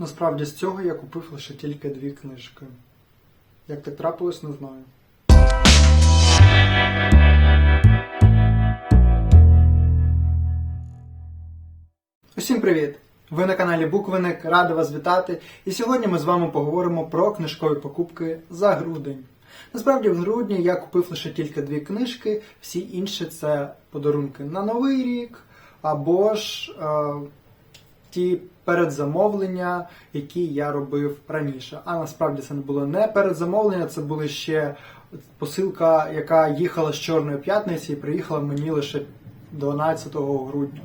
Насправді з цього я купив лише тільки дві книжки. Як так трапилось, не знаю. Усім привіт! Ви на каналі Буквиник, радий вас вітати. І сьогодні ми з вами поговоримо про книжкові покупки за грудень. Насправді, в грудні я купив лише тільки дві книжки, всі інші це подарунки на Новий рік або ж е, ті передзамовлення, які я робив раніше. А насправді це не було не передзамовлення, це були ще посилка, яка їхала з Чорної п'ятниці і приїхала мені лише 12 грудня.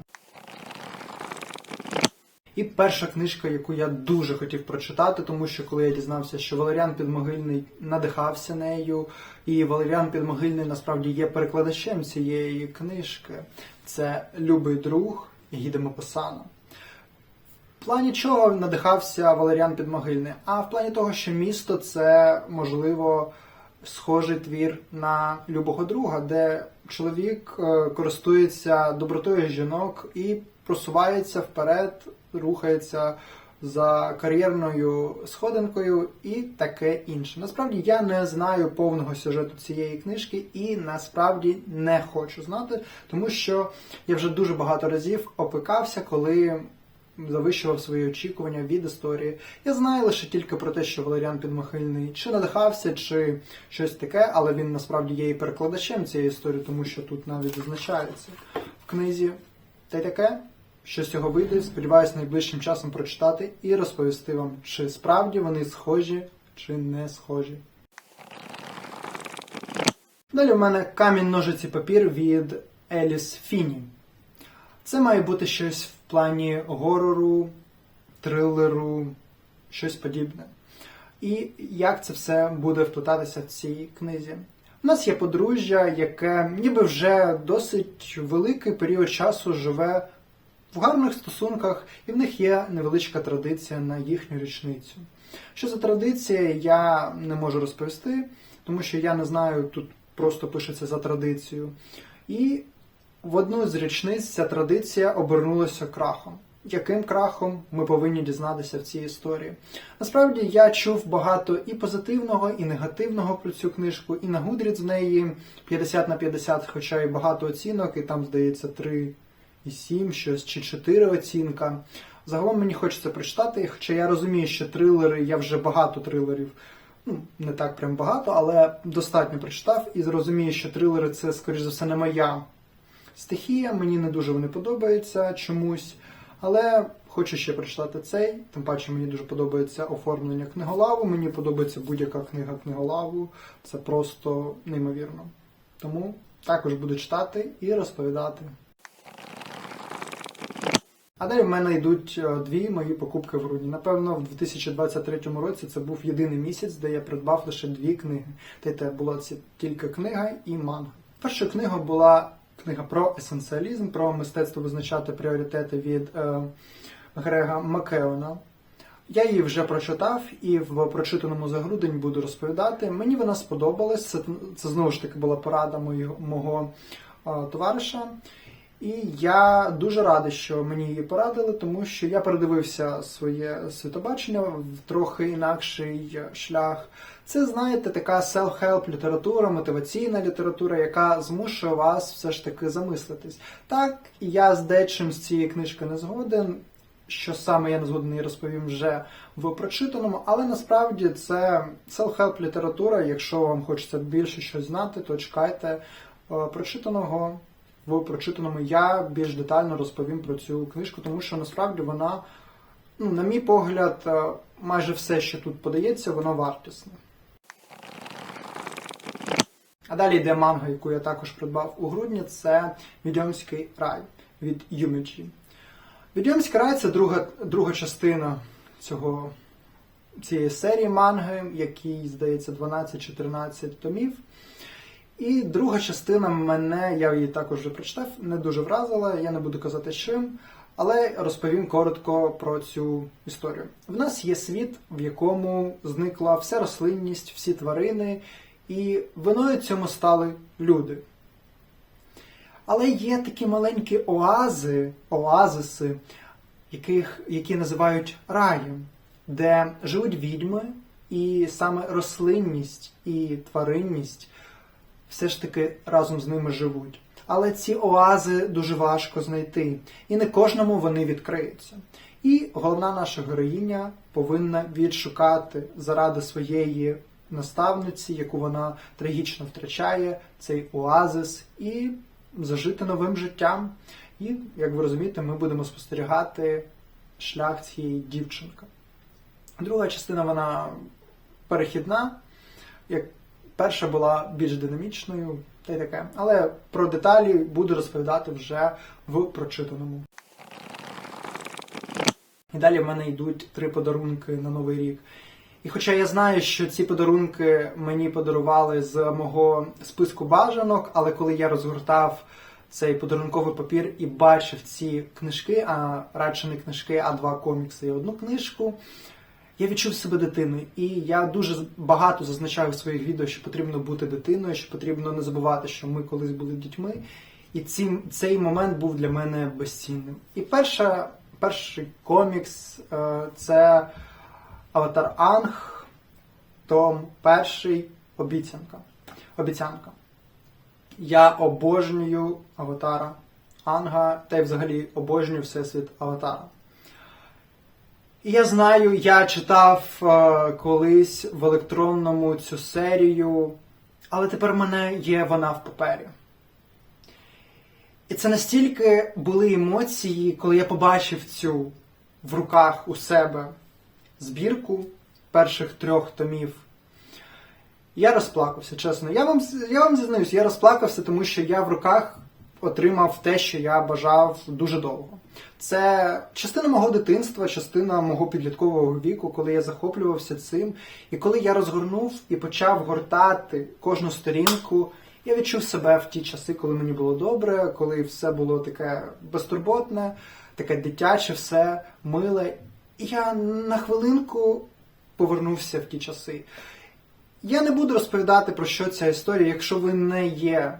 І перша книжка, яку я дуже хотів прочитати, тому що коли я дізнався, що Валеріан Підмогильний надихався нею, і Валеріан Підмогильний насправді є перекладачем цієї книжки, це Любий друг Гіде Мопасана. В плані чого надихався Валеріан Підмогильний? А в плані того, що місто це можливо схожий твір на любого друга, де чоловік е, користується добротою жінок і просувається вперед, рухається за кар'єрною сходинкою і таке інше. Насправді я не знаю повного сюжету цієї книжки і насправді не хочу знати, тому що я вже дуже багато разів опикався, коли завищував свої очікування від історії. Я знаю лише тільки про те, що Валеріан Підмахильний чи надихався, чи щось таке, але він насправді є і перекладачем цієї історії, тому що тут навіть зазначається в книзі. Та й таке, що з цього вийде, сподіваюся, найближчим часом прочитати і розповісти вам, чи справді вони схожі, чи не схожі. Далі в мене камінь ножиці папір від Еліс Фіні. Це має бути щось плані горору, трилеру, щось подібне. І як це все буде вплетатися в цій книзі? У нас є подружжя, яке ніби вже досить великий період часу живе в гарних стосунках, і в них є невеличка традиція на їхню річницю. Що за традиція, я не можу розповісти, тому що я не знаю, тут просто пишеться за традицію. І в одну з річниць ця традиція обернулася крахом. Яким крахом ми повинні дізнатися в цій історії? Насправді я чув багато і позитивного, і негативного про цю книжку, і на Гудріц в неї 50 на 50, хоча і багато оцінок, і там, здається, 3 і 7, щось чи 4 оцінка. Загалом мені хочеться прочитати, хоча я розумію, що трилери, я вже багато трилерів, ну не так прям багато, але достатньо прочитав і зрозумію, що трилери це, скоріш за все, не моя стихія, мені не дуже вони подобаються чомусь. Але хочу ще прочитати цей, тим паче мені дуже подобається оформлення книголаву, мені подобається будь-яка книга книголаву. Це просто неймовірно. Тому також буду читати і розповідати. А далі в мене йдуть е, дві мої покупки в грудні. Напевно, в 2023 році це був єдиний місяць, де я придбав лише дві книги. Та й те була тільки книга і манга. Перша книга була книга про есенціалізм, про мистецтво визначати пріоритети від е, Грега Макеона. Я її вже прочитав і в прочитаному за грудень буду розповідати. Мені вона сподобалась. Це, це знову ж таки була порада моїх, мого е, товариша. І я дуже радий, що мені її порадили, тому що я передивився своє світобачення в трохи інакший шлях. Це, знаєте, така self-help література, мотиваційна література, яка змушує вас все ж таки замислитись. Так, я з дечим з цієї книжки не згоден. Що саме я не згоден її розповім вже в прочитаному, але насправді це self-help література. Якщо вам хочеться більше щось знати, то чекайте е, прочитаного в прочитаному я більш детально розповім про цю книжку, тому що насправді вона, ну, на мій погляд, е, майже все, що тут подається, воно вартісне. А далі йде манга, яку я також придбав у грудні, це Відьомський рай від Юміджі. Відьомський рай це друга, друга частина цього, цієї серії манги, якій, здається, 12-14 томів. І друга частина мене, я її також вже прочитав, не дуже вразила, я не буду казати чим, але розповім коротко про цю історію. В нас є світ, в якому зникла вся рослинність, всі тварини, і виною цьому стали люди. Але є такі маленькі оази, оазиси, яких, які називають раєм. де живуть відьми, і саме рослинність і тваринність все ж таки разом з ними живуть. Але ці оази дуже важко знайти, і не кожному вони відкриються. І головна наша героїня повинна відшукати заради своєї наставниці, яку вона трагічно втрачає, цей оазис, і зажити новим життям. І, як ви розумієте, ми будемо спостерігати шлях цієї дівчинки. Друга частина вона перехідна. Як перша була більш динамічною, та й таке. Але про деталі буду розповідати вже в прочитаному. І далі в мене йдуть три подарунки на Новий рік. І хоча я знаю, що ці подарунки мені подарували з мого списку бажанок, але коли я розгортав цей подарунковий папір і бачив ці книжки, а радше не книжки, а два комікси і одну книжку, я відчув себе дитиною. І я дуже багато зазначаю в своїх відео, що потрібно бути дитиною, що потрібно не забувати, що ми колись були дітьми. І ці, цей момент був для мене безцінним. І перша, перший комікс е, це Аватар Анг, том перший обіцянка. Обіцянка. Я обожнюю Аватара Анга, та й взагалі обожнюю Всесвіт Аватара. І я знаю, я читав е, колись в електронному цю серію, але тепер в мене є вона в папері. І це настільки були емоції, коли я побачив цю в руках у себе збірку перших трьох томів. Я розплакався, чесно. Я вам, я вам зізнаюсь, я розплакався, тому що я в руках отримав те, що я бажав дуже довго. Це частина мого дитинства, частина мого підліткового віку, коли я захоплювався цим. І коли я розгорнув і почав гортати кожну сторінку, я відчув себе в ті часи, коли мені було добре, коли все було таке безтурботне, таке дитяче, все миле. І я на хвилинку повернувся в ті часи. Я не буду розповідати про що ця історія, якщо ви не є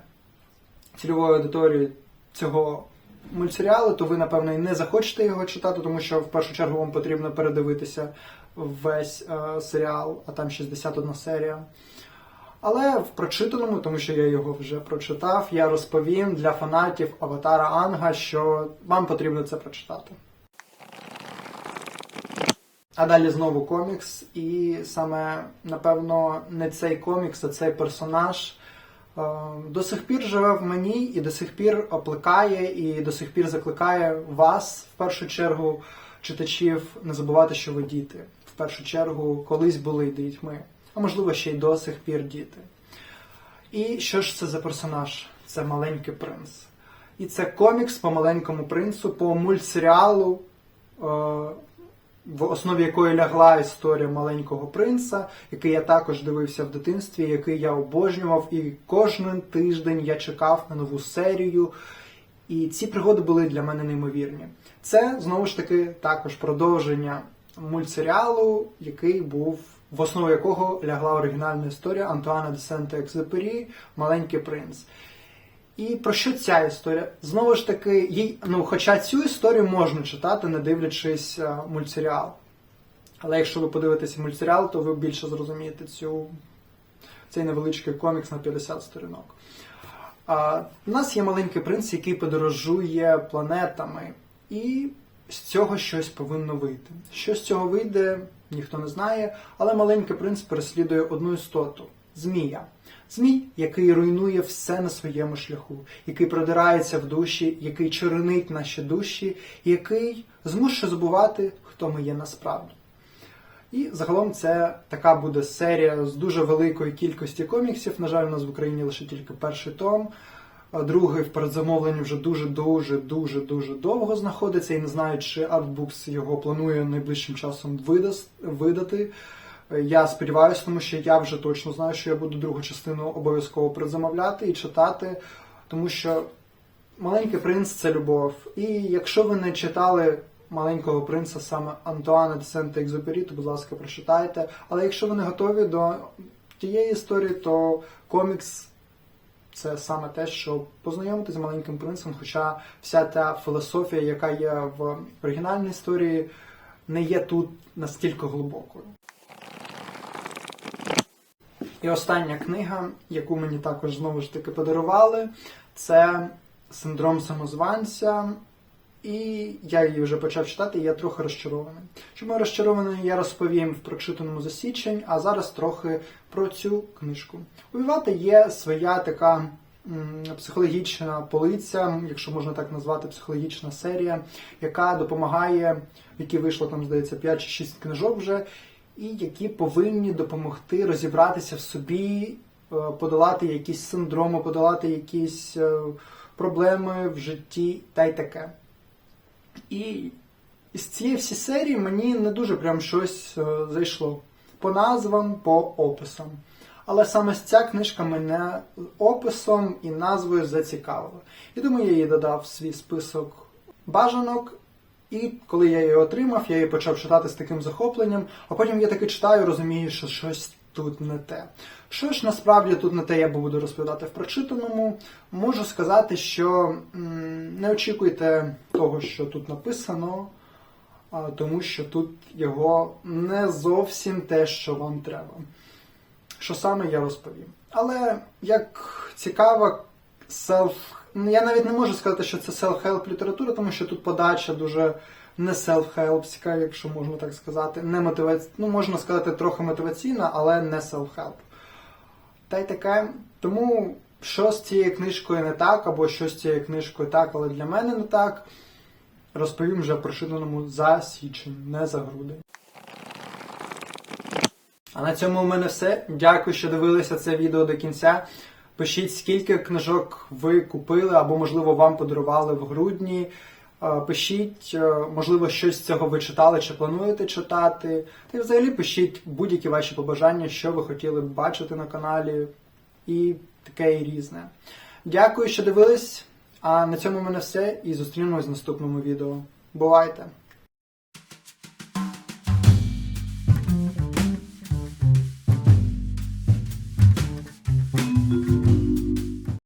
цільовою аудиторією цього мультсеріалу, то ви, напевно, і не захочете його читати, тому що в першу чергу вам потрібно передивитися весь е, серіал, а там 61 серія. Але в прочитаному, тому що я його вже прочитав, я розповім для фанатів Аватара Анга, що вам потрібно це прочитати. А далі знову комікс, і саме, напевно, не цей комікс, а цей персонаж до сих пір живе в мені і до сих пір опликає, і до сих пір закликає вас, в першу чергу, читачів, не забувати, що ви діти. В першу чергу, колись були дітьми, а можливо, ще й до сих пір діти. І що ж це за персонаж? Це маленький принц. І це комікс по маленькому принцу, по мультсеріалу. В основі якої лягла історія маленького принца, який я також дивився в дитинстві, який я обожнював, і кожен тиждень я чекав на нову серію. І ці пригоди були для мене неймовірні. Це знову ж таки також продовження мультсеріалу, який був в основу якого лягла оригінальна історія Антуана де Сент-Екзепері Маленький принц. І про що ця історія? Знову ж таки, їй, ну, хоча цю історію можна читати, не дивлячись а, мультсеріал. Але якщо ви подивитеся мультсеріал, то ви більше зрозумієте цю, цей невеличкий комікс на 50 сторінок. А, у нас є маленький принц, який подорожує планетами, і з цього щось повинно вийти. Що з цього вийде, ніхто не знає, але маленький принц переслідує одну істоту змія. Змій, який руйнує все на своєму шляху, який продирається в душі, який чорнить наші душі, який змушує забувати, хто ми є насправді. І загалом це така буде серія з дуже великої кількості коміксів. На жаль, у нас в Україні лише тільки перший том. Другий в передзамовленні вже дуже-дуже дуже дуже довго знаходиться і не знаю, чи Artbooks його планує найближчим часом видати. Я сподіваюся, тому що я вже точно знаю, що я буду другу частину обов'язково предзамовляти і читати, тому що маленький принц це любов. І якщо ви не читали маленького принца саме Антуана де Сент-Екзюпері, то, будь ласка, прочитайте. Але якщо ви не готові до тієї історії, то комікс це саме те, щоб познайомитися з маленьким принцем, хоча вся та філософія, яка є в оригінальній історії, не є тут настільки глибокою. І остання книга, яку мені також знову ж таки подарували, це Синдром самозванця. І я її вже почав читати, і я трохи розчарований. Чому я розчарований, я розповім в прочитаному за січень, а зараз трохи про цю книжку. У Вівата є своя така психологічна полиця, якщо можна так назвати, психологічна серія, яка допомагає, в якій вийшло там, здається, 5 чи 6 книжок вже, і які повинні допомогти розібратися в собі, е, подолати якісь синдроми, подолати якісь е, проблеми в житті та й таке. І із цієї всі серії мені не дуже прям щось е, зайшло. По назвам, по описам. Але саме ця книжка мене описом і назвою зацікавила. І думаю, я її додав в свій список бажанок. І коли я її отримав, я її почав читати з таким захопленням, а потім я таки читаю, розумію, що щось тут не те. Що ж насправді тут не те, я буду розповідати в прочитаному. Можу сказати, що не очікуйте того, що тут написано, тому що тут його не зовсім те, що вам треба. Що саме я розповім. Але як цікава селф. ну, Я навіть не можу сказати, що це self-help література, тому що тут подача дуже не self-helpська, якщо можна так сказати. Не мотиваці... Ну, можна сказати, трохи мотиваційна, але не self-help. Та й таке. Тому що з цією книжкою не так, або що з цією книжкою так, але для мене не так, розповім вже прочитаному за січень, не за грудень. А на цьому у мене все. Дякую, що дивилися це відео до кінця. Пишіть, скільки книжок ви купили, або, можливо, вам подарували в грудні. Е, Пишіть, е, можливо, щось з цього ви читали чи плануєте читати. Та й взагалі пишіть будь-які ваші побажання, що ви хотіли б бачити на каналі, і таке і різне. Дякую, що дивились. А на цьому у мене все. І зустрінемось в наступному відео. Бувайте!